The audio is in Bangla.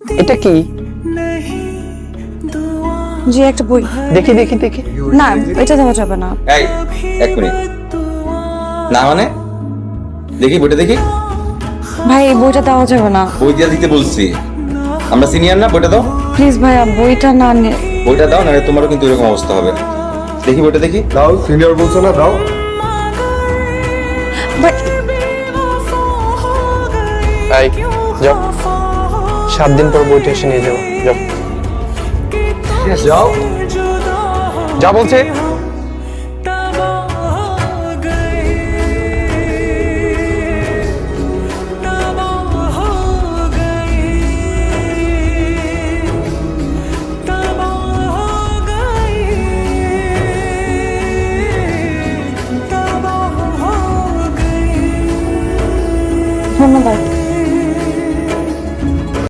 এটা কি? জি একটা বই। দেখি দেখি দেখি। না এটা দেওয়া যাবে না। এই এক মিনিট। না মানে? দেখি বইটা দেখি। ভাই বইটা দেওয়া যাবে না। বই দিয়া দিতে বলছি। আমরা সিনিয়র না? বইটা দাও। প্লিজ ভাইয়া বইটা না নে বইটা দাও না তোমারও কিন্তু এরকম অবস্থা হবে। দেখি বইটা দেখি। দাও সিনিয়র বলছো না দাও। ভাই যাও। সাত দিন পর বইটা এসে নিয়ে যাব যাও। যাও। যা বলছে। ধন্যবাদ।